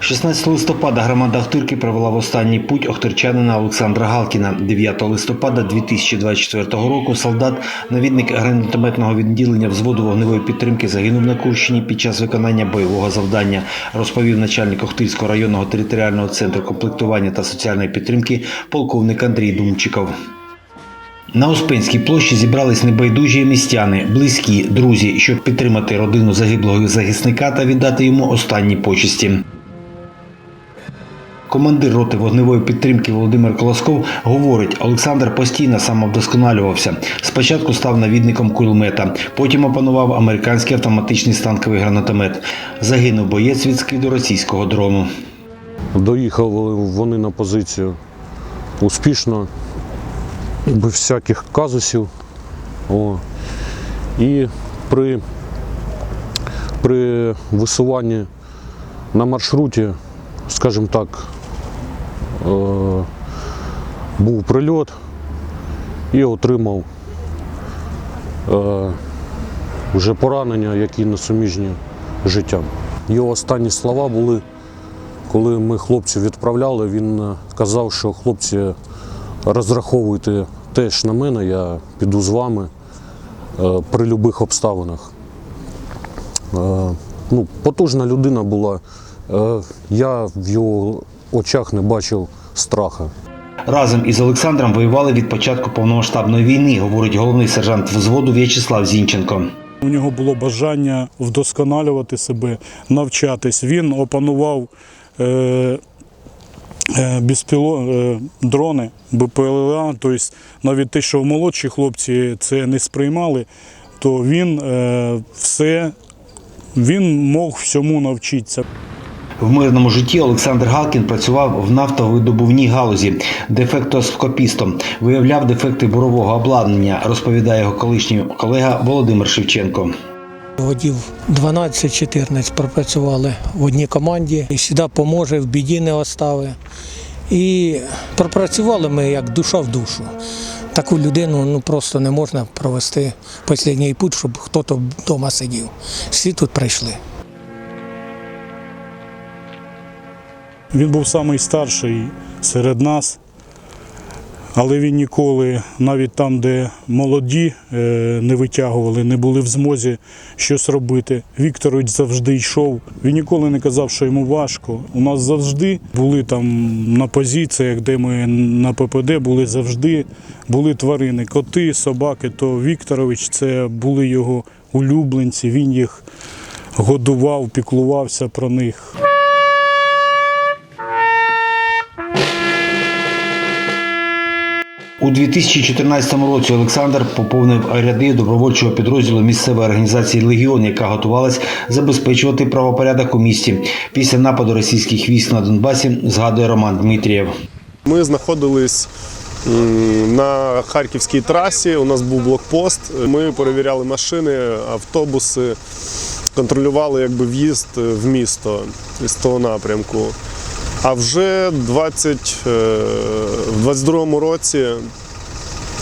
16 листопада громада Охтирки провела в останній путь охтирчанина Олександра Галкіна. 9 листопада 2024 року солдат, навідник гранатометного відділення взводу вогневої підтримки загинув на Курщині під час виконання бойового завдання, розповів начальник Охтирського районного територіального центру комплектування та соціальної підтримки полковник Андрій Думчиков. На Успенській площі зібрались небайдужі містяни, близькі, друзі, щоб підтримати родину загиблого захисника та віддати йому останні почесті. Командир роти вогневої підтримки Володимир Колосков говорить, Олександр постійно самовдосконалювався. Спочатку став навідником кулемета, потім опанував американський автоматичний станковий гранатомет. Загинув боєць від скиду російського дрону. Доїхали вони на позицію успішно, без всяких казусів. О. І при, при висуванні на маршруті, скажімо так, був прильот і отримав е, вже поранення, які несуміжні з життям. Його останні слова були. Коли ми хлопців відправляли, він е, казав, що хлопці розраховуйте теж на мене, я піду з вами е, при будь-яких обставинах. Е, Ну, потужна людина була. Е, Я в його очах не бачив страха. Разом із Олександром воювали від початку повномасштабної війни, говорить головний сержант взводу В'ячеслав Зінченко. У нього було бажання вдосконалювати себе, навчатись. Він опанував е, е, безпіло, е, дрони, БПЛА, тобто навіть те, що молодші хлопці це не сприймали, то він е, все, він мог всьому навчитися. В мирному житті Олександр Галкін працював в нафтовидобувній галузі дефектоскопістом, виявляв дефекти бурового обладнання, розповідає його колишній колега Володимир Шевченко. Водів 12-14 пропрацювали в одній команді. І завжди поможе, в біді не остави. І пропрацювали ми як душа в душу. Таку людину ну, просто не можна провести останній путь, щоб хтось вдома сидів. Всі тут прийшли. Він був самий старший серед нас, але він ніколи, навіть там, де молоді е, не витягували, не були в змозі щось робити. Вікторович завжди йшов. Він ніколи не казав, що йому важко. У нас завжди були там на позиціях, де ми на ППД були завжди були тварини, коти, собаки. То Вікторович це були його улюбленці. Він їх годував, піклувався про них. У 2014 році Олександр поповнив ряди добровольчого підрозділу місцевої організації Легіон, яка готувалась забезпечувати правопорядок у місті. Після нападу російських військ на Донбасі згадує Роман Дмитрієв. Ми знаходились на харківській трасі. У нас був блокпост. Ми перевіряли машини, автобуси, контролювали якби в'їзд в місто з того напрямку. А вже 20, е, в 22-му році,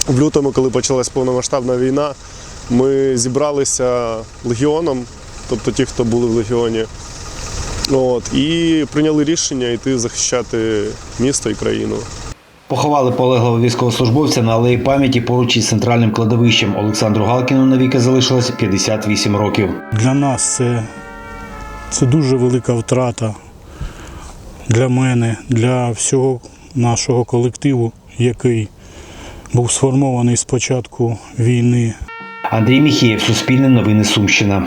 в лютому, коли почалась повномасштабна війна, ми зібралися легіоном, тобто ті, хто були в легіоні. От, і прийняли рішення йти захищати місто і країну. Поховали полеглого військовослужбовця на алеї пам'яті поруч із центральним кладовищем. Олександру Галкіну навіки залишилось 58 років. Для нас це, це дуже велика втрата для мене, для всього нашого колективу, який був сформований з початку війни. Андрій Міхієв, Суспільне новини Сумщина.